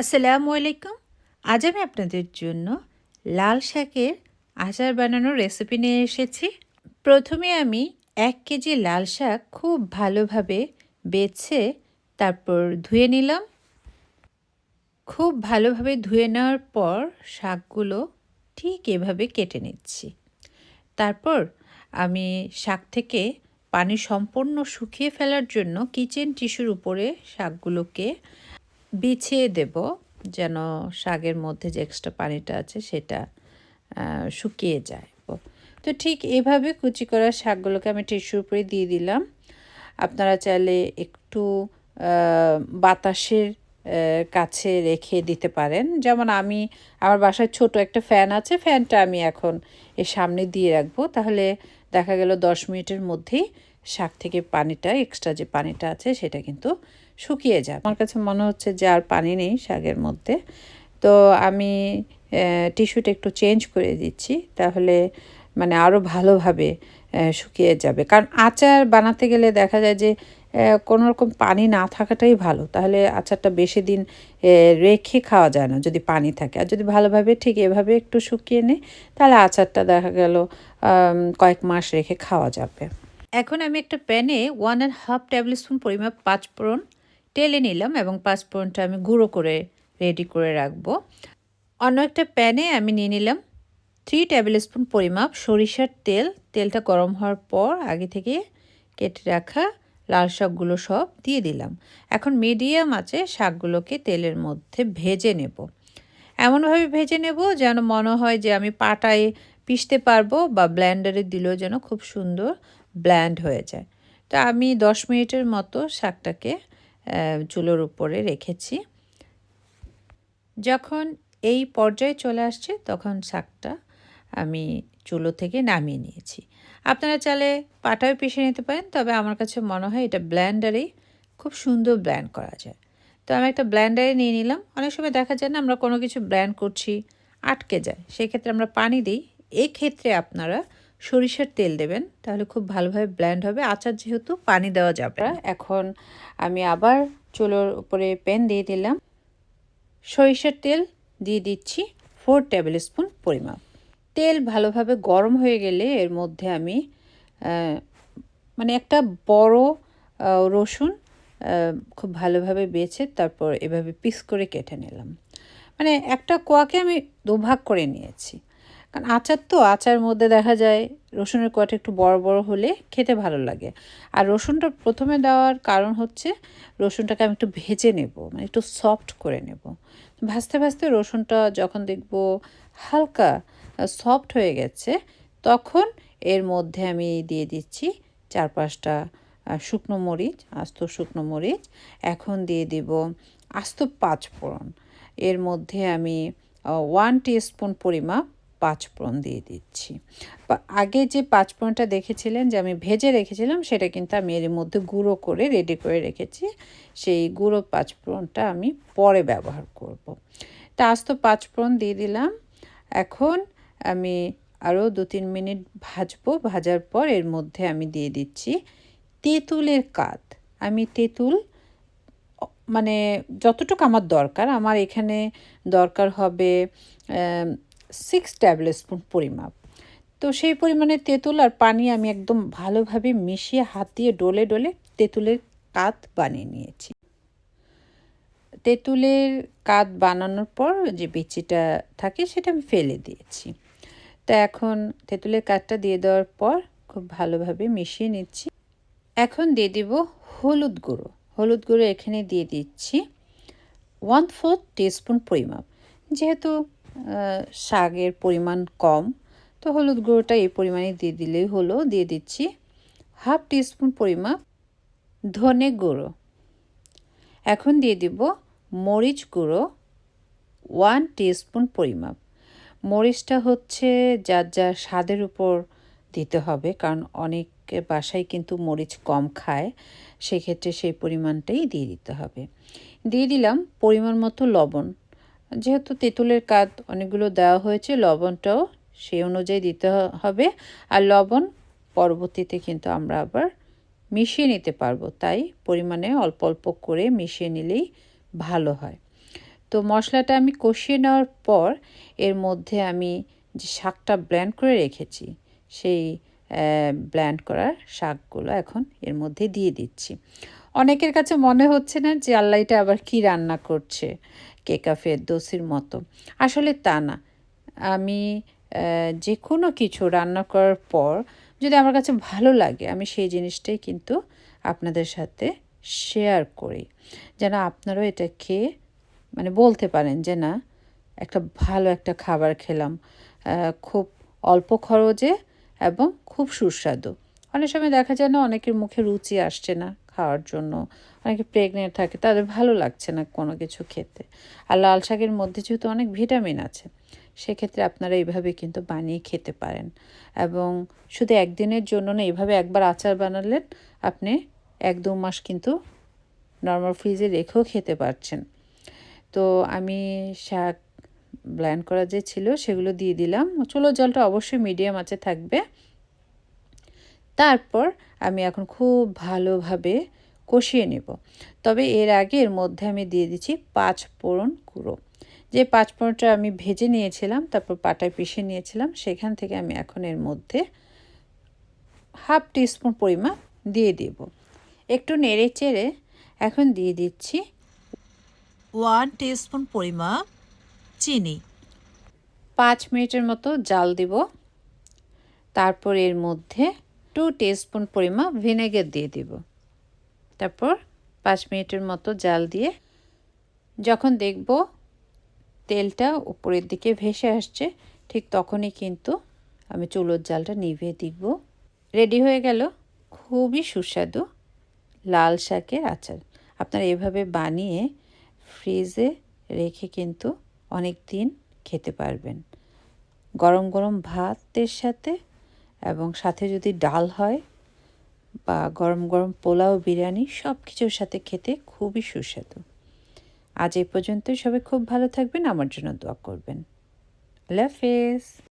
আসসালামু আলাইকুম। আজ আমি আপনাদের জন্য লাল শাকের আচার বানানোর রেসিপি নিয়ে এসেছি। প্রথমে আমি এক কেজি লাল শাক খুব ভালোভাবে বেছে তারপর ধুয়ে নিলাম। খুব ভালোভাবে ধুয়ে নেওয়ার পর শাকগুলো ঠিক এভাবে কেটে নিচ্ছি। তারপর আমি শাক থেকে পানি সম্পূর্ণ শুকিয়ে ফেলার জন্য কিচেন টিস্যুর উপরে শাকগুলোকে বিছিয়ে দেব, যেন শাকের মধ্যে যে এক্সট্রা পানিটা আছে সেটা শুকিয়ে যায়। তো ঠিক এভাবে কুচি করা শাকগুলোকে আমি টিস্যুর উপরে দিয়ে দিলাম। আপনারা চাইলে একটু বাতাসের কাছে রেখে দিতে পারেন। যেমন আমি, আমার বাসায় ছোট একটা ফ্যান আছে ফ্যানটা আমি এখন এর সামনে দিয়ে রাখব। তাহলে দেখা গেল দশ মিনিটের মধ্যেই শাক থেকে পানিটা এক্সট্রা যে পানিটা আছে সেটা কিন্তু শুকিয়ে যায় আমার কাছে মনে হচ্ছে যে আর পানি নেই শাকের মধ্যে। তো আমি টিস্যুটা একটু চেঞ্জ করে দিচ্ছি, তাহলে মানে আরও ভালোভাবে শুকিয়ে যাবে। কারণ আচার বানাতে গেলে দেখা যায় যে কোনো রকম পানি না থাকাটাই ভালো। তাহলে আচারটা বেশি দিন রেখে খাওয়া যায় না যদি পানি থাকে। আর যদি ভালোভাবে ঠিক এভাবে একটু শুকিয়ে নেয় তাহলে আচারটা দেখা গেল কয়েক মাস রেখে খাওয়া যাবে। এখন আমি একটা প্যানে one and half tablespoon পরিমাপ পাঁচফোড়ন টেলে নিলাম এবং পাঁচফোড়নটা আমি গুঁড়ো করে রেডি করে রাখব। অন্য একটা প্যানে আমি নিয়ে নিলাম থ্রি টেবিল স্পুন পরিমাপ সরিষার তেল। তেলটা গরম হওয়ার পর আগে থেকে কেটে রাখা লাল শাকগুলো সব দিয়ে দিলাম। এখন মিডিয়াম আছে, শাকগুলোকে তেলের মধ্যে ভেজে নেব। এমনভাবে ভেজে নেব যেন মনে হয় যে আমি পাটায় পিষতে পারব বা ব্ল্যান্ডারে দিলেও যেন খুব সুন্দর ব্ল্যান্ড হয়ে যায়। তো আমি দশ মিনিটের মতো শাকটাকে চুলোর উপরে রেখেছি। যখন এই পর্যায়ে চলে আসছে, তখন শাকটা আমি চুলো থেকে নামিয়ে নিয়েছি। আপনারা চালে পাটাও পিষে নিতে পারেন, তবে আমার কাছে মনে হয় এটা ব্ল্যান্ডারেই খুব সুন্দর ব্ল্যান্ড করা যায়। তো আমি একটা ব্ল্যান্ডারে নিয়ে নিলাম। অনেক সময় দেখা যায় না, আমরা কোনো কিছু ব্ল্যান্ড করছি, আটকে যায়। সেই ক্ষেত্রে আমরা পানি দিই। এক্ষেত্রে আপনারা সরিষার তেল দেবেন তাহলে খুব ভালোভাবে ব্ল্যান্ড হবে। আচার যেহেতু পানি দেওয়া যাবে এখন আমি আবার চুলোর উপরে প্যান দিয়ে দিলাম। সরিষার তেল দিয়ে দিচ্ছি ফোর টেবিল স্পুন পরিমাপ তেল ভালোভাবে গরম হয়ে গেলে এর মধ্যে আমি মানে একটা বড় রসুন খুব ভালোভাবে বেছে তারপর এভাবে পিস করে কেটে নিলাম। মানে একটা কোয়াকে আমি দুভাগ করে নিয়েছি। কারণ আচার তো, আচার মধ্যে দেখা যায় রসুনের কোয়াটা একটু বড় বড় হলে খেতে ভালো লাগে। আর রসুনটা প্রথমে দেওয়ার কারণ হচ্ছে রসুনটাকে আমি একটু ভেজে নেব মানে একটু সফট করে নেব। ভাজতে ভাজতে রসুনটা যখন দেখব হালকা সফট হয়ে গেছে, তখন এর মধ্যে আমি দিয়ে দিচ্ছি চার পাঁচটা শুকনো মরিচ, আস্ত শুকনো মরিচ। এখন দিয়ে দিব আস্ত পাঁচ ফোড়ন এর মধ্যে আমি ওয়ান স্পুন পরিমাপ পাঁচফোড়ন দিয়ে দিচ্ছি। আগে যে পাঁচফোড়নটা দেখেছিলেন, যে আমি ভেজে রেখেছিলাম, সেটা কিন্তু আমি এর মধ্যে গুঁড়ো করে রেডি করে রেখেছি। সেই গুঁড়ো পাঁচফোড়নটা আমি পরে ব্যবহার করব। তা আস্ত পাঁচফোড়ন দিয়ে দিলাম। এখন আমি আরও দু তিন মিনিট ভাজবো। ভাজার পর এর মধ্যে আমি দিয়ে দিচ্ছি তেঁতুলের কাত। আমি তেঁতুল মানে যতটুকু আমার দরকার, আমার এখানে দরকার হবে সিক্স ট্যাবল স্পুন পরিমাপ। তো সেই পরিমাণে তেঁতুল আর পানি আমি একদম ভালোভাবে মিশিয়ে হাত দিয়ে ডলে ডলে তেঁতুলের কাত বানিয়ে নিয়েছি। তেঁতুলের কাত বানানোর পর যে বিচিটা থাকে সেটা আমি ফেলে দিয়েছি। তো এখন তেঁতুলের কাঠটা দিয়ে দেওয়ার পর খুব ভালোভাবে মিশিয়ে নিচ্ছি। এখন দিয়ে দিব হলুদ গুঁড়ো। হলুদ গুঁড়ো এখানে দিয়ে দিচ্ছি ওয়ান ফোর্থ টিস্পুন পরিমাপ। যেহেতু শাকের পরিমাণ কম, তো হলুদ গুঁড়োটা এই পরিমাণে দিয়ে দিলেই হলো, দিয়ে দিচ্ছি হাফ টিস্পুন পরিমাপ ধনে গুঁড়ো। এখন দিয়ে দিব মরিচ গুঁড়ো ওয়ান টিস্পুন পরিমাপ। মরিচটা হচ্ছে যার যার স্বাদের উপর দিতে হবে, কারণ অনেক বাসায় কিন্তু মরিচ কম খায়, সেক্ষেত্রে সেই পরিমাণটাই দিয়ে দিতে হবে। দিয়ে দিলাম পরিমাণ মতো লবণ। যেহেতু তেঁতুলের কাজ অনেকগুলো দেওয়া হয়েছে, লবণটাও সেই অনুযায়ী দিতে হবে। আর লবণ পরবর্তীতে কিন্তু আমরা আবার মিশিয়ে নিতে পারব। তাই পরিমাণে অল্প অল্প করে মিশিয়ে নিলেই ভালো হয়। তো মশলাটা আমি কষিয়ে নেওয়ার পর এর মধ্যে আমি যে শাকটা ব্ল্যান্ড করে রেখেছি, সেই ব্ল্যান্ড করার শাকগুলো এখন এর মধ্যে দিয়ে দিচ্ছি। অনেকের কাছে মনে হচ্ছে না যে আল্লাহ এটা আবার কি রান্না করছে কেকাফের দোসির মতো। আসলে তা না। আমি যে কোনো কিছু রান্না করার পর যদি আমার কাছে ভালো লাগে, আমি সেই জিনিসটাই কিন্তু আপনাদের সাথে শেয়ার করি। যেন আপনারাও এটা খেয়ে মানে বলতে পারেন যে না, একটা ভালো একটা খাবার খেলাম। খুব অল্প খরচে এবং খুব সুস্বাদু। অনেক সময় দেখা যায় না, অনেকের মুখে রুচি আসছে না। খাওয়ার জন্য। অনেকে প্রেগনেন্ট থাকে, তাদের ভালো লাগছে না কোনো কিছু খেতে। আর লাল শাকের মধ্যে যেহেতু অনেক ভিটামিন আছে, সেক্ষেত্রে আপনারা এইভাবে কিন্তু বানিয়ে খেতে পারেন। এবং শুধু একদিনের জন্য না, এইভাবে একবার আচার বানালেন, আপনি এক দু মাস কিন্তু নর্মাল ফ্রিজে রেখেও খেতে পারছেন। তো আমি শাক ব্ল্যান্ড করা যে ছিল, সেগুলো দিয়ে দিলাম। চুলোর জলটা অবশ্যই মিডিয়াম আছে থাকবে। তারপর আমি এখন খুব ভালোভাবে কষিয়ে নেব। তবে এর আগে এর মধ্যে আমি দিয়ে দিচ্ছি পাঁচ ফোড়ন গুঁড়ো। যে পাঁচ ফোড়নটা আমি ভেজে নিয়েছিলাম, তারপর পাটায় পিষে নিয়েছিলাম, সেখান থেকে আমি এখন এর মধ্যে হাফ টিস্পুন পরিমাণ দিয়ে দেব। একটু নেড়ে চেড়ে এখন দিয়ে দিচ্ছি ওয়ান টিস্পুন পরিমাণ চিনি। পাঁচ মিনিটের মতো জাল দিব। তারপর এর মধ্যে টু টিস্পুন পরিমাণ ভিনেগার দিয়ে দিব। তারপর পাঁচ মিনিটের মতো জাল দিয়ে যখন দেখব তেলটা উপরের দিকে ভেসে আসছে, ঠিক তখনই কিন্তু আমি চুলোর জালটা নিভিয়ে দিব। রেডি হয়ে গেল খুবই সুস্বাদু লাল শাকের আচার। আপনারা এভাবে বানিয়ে ফ্রিজে রেখে কিন্তু অনেক দিন খেতে পারবেন। গরম গরম ভাতের সাথে এবং সাথে যদি ডাল হয় বা গরম গরম পোলাও, বিরিয়ানি সব কিছুর সাথে খেতে খুবই সুস্বাদু। আজ এই পর্যন্তই। সবাই খুব ভালো থাকবেন। আমার জন্য দোয়া করবেন। আল্লাহ হাফেজ।